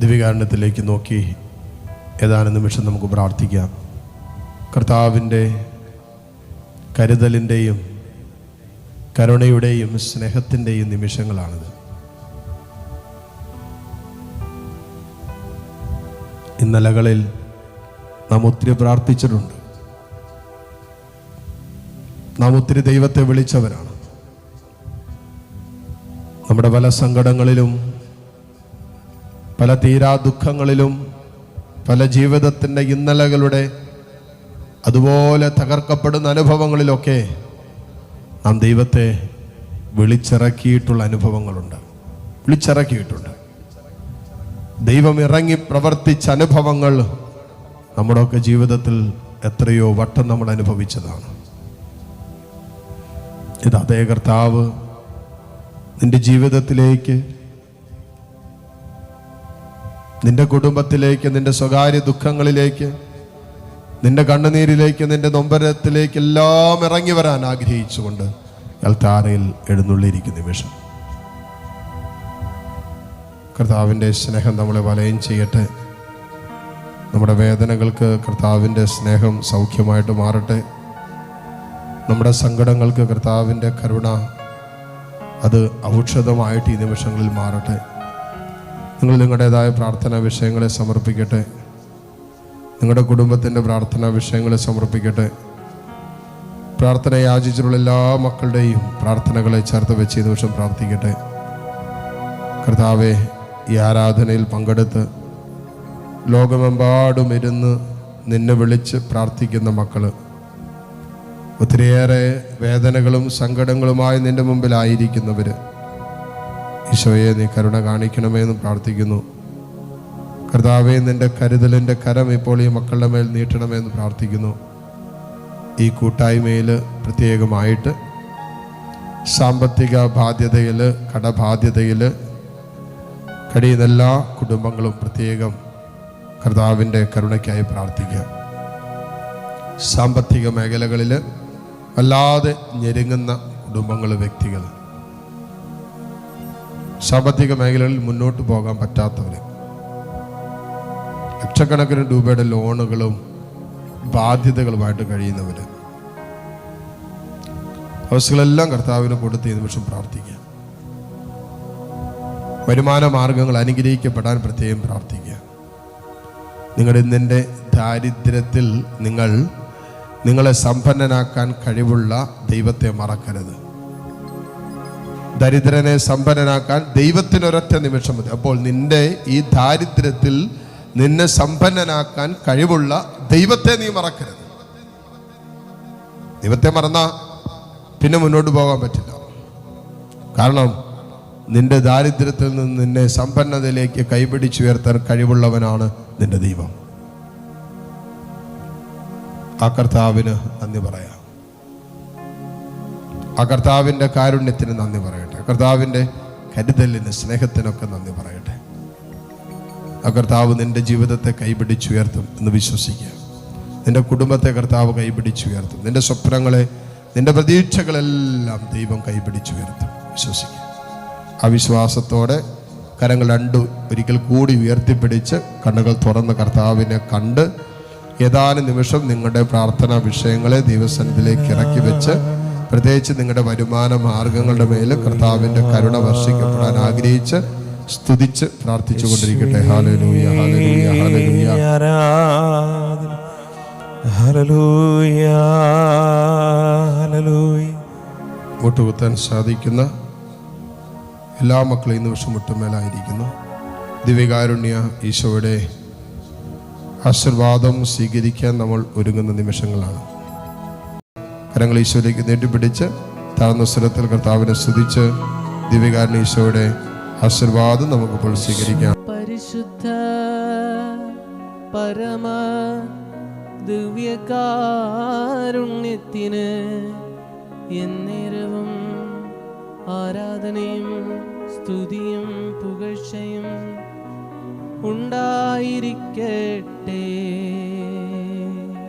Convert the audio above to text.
ദിവികാരണത്തിലേക്ക് നോക്കി ഏതാനും നിമിഷം നമുക്ക് പ്രാർത്ഥിക്കാം. കർത്താവിന്റെ കരുതലിന്റെയും കരുണയുടെയും സ്നേഹത്തിന്റെയും നിമിഷങ്ങളാണിത്. ഇന്നലകളിൽ നാം ഒത്തിരി പ്രാർത്ഥിച്ചിട്ടുണ്ട്. നാം ഒത്തിരി ദൈവത്തെ വിളിച്ചവരാണ്. നമ്മുടെ പല സങ്കടങ്ങളിലും പല തീരാ ദുഃഖങ്ങളിലും പല ജീവിതത്തിന്റെ ഇന്നലകളുടെ അതുപോലെ തകർക്കപ്പെടുന്ന അനുഭവങ്ങളിലൊക്കെ നാം ദൈവത്തെ വിളിച്ചിറക്കിയിട്ടുള്ള അനുഭവങ്ങളുണ്ട്. വിളിച്ചിറക്കിയിട്ടുണ്ട്. ദൈവം ഇറങ്ങി പ്രവർത്തിച്ച അനുഭവങ്ങൾ നമ്മുടെയൊക്കെ ജീവിതത്തിൽ എത്രയോ വട്ടം നമ്മൾ അനുഭവിച്ചതാണ്. ഇത് അതേ കർത്താവ് നിന്റെ ജീവിതത്തിലേക്ക് നിന്റെ കുടുംബത്തിലേക്ക് നിന്റെ സ്വകാര്യ ദുഃഖങ്ങളിലേക്ക് നിന്റെ കണ്ണുനീരിലേക്ക് നിന്റെ നൊമ്പരത്തിലേക്ക് എല്ലാം ഇറങ്ങി വരാൻ ആഗ്രഹിച്ചുകൊണ്ട് അൽത്താരയിൽ എഴുന്നള്ളിയിരിക്കുന്ന നിമിഷം. കർത്താവിന്റെ സ്നേഹം നമ്മളെ വലയം ചെയ്യട്ടെ. നമ്മുടെ വേദനകൾക്ക് കർത്താവിന്റെ സ്നേഹം സൗഖ്യമായിട്ട് മാറട്ടെ. നമ്മുടെ സങ്കടങ്ങൾക്ക് കർത്താവിന്റെ കരുണ അത് ഔഷധമായിട്ട് ഈ നിമിഷങ്ങളിൽ മാറട്ടെ. നിങ്ങൾ നിങ്ങളുടേതായ പ്രാർത്ഥനാ വിഷയങ്ങളെ സമർപ്പിക്കട്ടെ. നിങ്ങളുടെ കുടുംബത്തിന്റെ പ്രാർത്ഥനാ വിഷയങ്ങളെ സമർപ്പിക്കട്ടെ. പ്രാർത്ഥന യാചിച്ചിട്ടുള്ള എല്ലാ മക്കളുടെയും പ്രാർത്ഥനകളെ ചേർത്ത് വെച്ച് ഈ നിമിഷം പ്രാർത്ഥിക്കട്ടെ. കർത്താവെ ഈ ആരാധനയിൽ പങ്കെടുത്ത് ലോകമെമ്പാടും ഇരുന്ന് നിന്നെ വിളിച്ച് പ്രാർത്ഥിക്കുന്ന മക്കൾ ഒത്തിരിയേറെ വേദനകളും സങ്കടങ്ങളുമായി നിന്റെ മുമ്പിലായിരിക്കുന്നവര് ഈശോയെ നീ കരുണ കാണിക്കണമേ എന്ന് പ്രാർത്ഥിക്കുന്നു. കർത്താവെ നിന്റെ കരുതലിന്റെ കരം ഇപ്പോൾ ഈ മക്കളുടെ മേൽ നീട്ടണമേ എന്ന് പ്രാർത്ഥിക്കുന്നു. ഈ കൂട്ടായ്മയിൽ പ്രത്യേകമായിട്ട് സാമ്പത്തിക ബാധ്യതയിൽ കടബാധ്യതയിൽ കഴിയുന്ന എല്ലാ കുടുംബങ്ങളും പ്രത്യേകം കർത്താവിന്റെ കരുണയ്ക്കായി പ്രാർത്ഥിക്കുക. സാമ്പത്തിക മേഖലകളിൽ വല്ലാതെ ഞെരുങ്ങുന്ന കുടുംബങ്ങൾ വ്യക്തികൾ. സാമ്പത്തിക മേഖലകളിൽ മുന്നോട്ട് പോകാൻ പറ്റാത്തവർ ലക്ഷക്കണക്കിന് രൂപയുടെ ലോണുകളും ബാധ്യതകളുമായിട്ട് കഴിയുന്നവർ അവസ്ഥകളെല്ലാം കർത്താവിന് കൊടുത്ത് ഈ നിമിഷം പ്രാർത്ഥിക്കുക. വരുമാന മാർഗങ്ങൾ അനുഗ്രഹിക്കപ്പെടാൻ പ്രത്യേകം പ്രാർത്ഥിക്കുക. നിങ്ങളുടെ ഇന്നിന്റെ ദാരിദ്ര്യത്തിൽ നിങ്ങൾ നിങ്ങളെ സമ്പന്നനാക്കാൻ കഴിവുള്ള ദൈവത്തെ മറക്കരുത്. ദരിദ്രനെ സമ്പന്നനാക്കാൻ ദൈവത്തിനൊരൊറ്റ നിമിഷം മതി. അപ്പോൾ നിന്റെ ഈ ദാരിദ്ര്യത്തിൽ നിന്നെ സമ്പന്നനാക്കാൻ കഴിവുള്ള ദൈവത്തെ നീ മറക്കരുത്. ദൈവത്തെ മറന്നാ പിന്നെ മുന്നോട്ട് പോകാൻ പറ്റില്ല. കാരണം നിന്റെ ദാരിദ്ര്യത്തിൽ നിന്ന് നിന്നെ സമ്പന്നതയിലേക്ക് കൈപിടിച്ചുയർത്താൻ കഴിവുള്ളവനാണ് നിന്റെ ദൈവം. ആ കർത്താവിന് നന്ദി പറയാം. ആ കർത്താവിന്റെ കാരുണ്യത്തിന് നന്ദി പറയട്ടെ. കർത്താവിന്റെ കരുതലിന് സ്നേഹത്തിനൊക്കെ നന്ദി പറയട്ടെ. ആ കർത്താവ് നിന്റെ ജീവിതത്തെ കൈപിടിച്ചുയർത്തും എന്ന് വിശ്വസിക്കുക. നിന്റെ കുടുംബത്തെ കർത്താവ് കൈപിടിച്ചുയർത്തും. നിന്റെ സ്വപ്നങ്ങളെ നിന്റെ പ്രതീക്ഷകളെല്ലാം ദൈവം കൈപിടിച്ചുയർത്തും. വിശ്വസിക്കുക. ആ വിശ്വാസത്തോടെ കരങ്ങൾ രണ്ടു ഒരിക്കൽ കൂടി ഉയർത്തിപ്പിടിച്ച് കണ്ണുകൾ തുറന്ന് കർത്താവിനെ കണ്ട് ഏതാനും നിമിഷം നിങ്ങളുടെ പ്രാർത്ഥനാ വിഷയങ്ങളെ ദൈവസന്നിധിയിലേക്ക് ഇറക്കി വെച്ച് പ്രത്യേകിച്ച് നിങ്ങളുടെ വരുമാന മാർഗങ്ങളുടെ മേൽ കർത്താവിന്റെ കരുണ വർഷിക്കപ്പെടാൻ ആഗ്രഹിച്ച് സ്തുതിച്ച് പ്രാർത്ഥിച്ചു കൊണ്ടിരിക്കട്ടെ ഹാലലൂയ മുട്ടുകുത്താൻ സാധിക്കുന്ന എല്ലാ മക്കളും ഈ നിമിഷം മുട്ടുമേലായിരിക്കുന്നു ദിവ്യകാരുണ്യ ഈശോയുടെ ആശീർവാദം സ്വീകരിക്കാൻ നമ്മൾ ഒരുങ്ങുന്ന നിമിഷങ്ങളാണ്. കരങ്ങൾ ഈശോയിലേക്ക് നീട്ടിപ്പിടിച്ച് താഴ്ന്ന സ്വരത്തിൽ കർത്താവിനെ സ്തുതിച്ച് ദിവ്യകാരൻ ഈശോയുടെ ആശീർവാദം നമുക്കിപ്പോൾ സ്വീകരിക്കാം. പരിശുദ്ധ പരമ ദിവ്യകാരുണ്യത്തിന് എന്നേരവും ആരാധനയും സ്തുതിയും പുകഴ്ചയും ഉണ്ടായിരിക്കട്ടെ.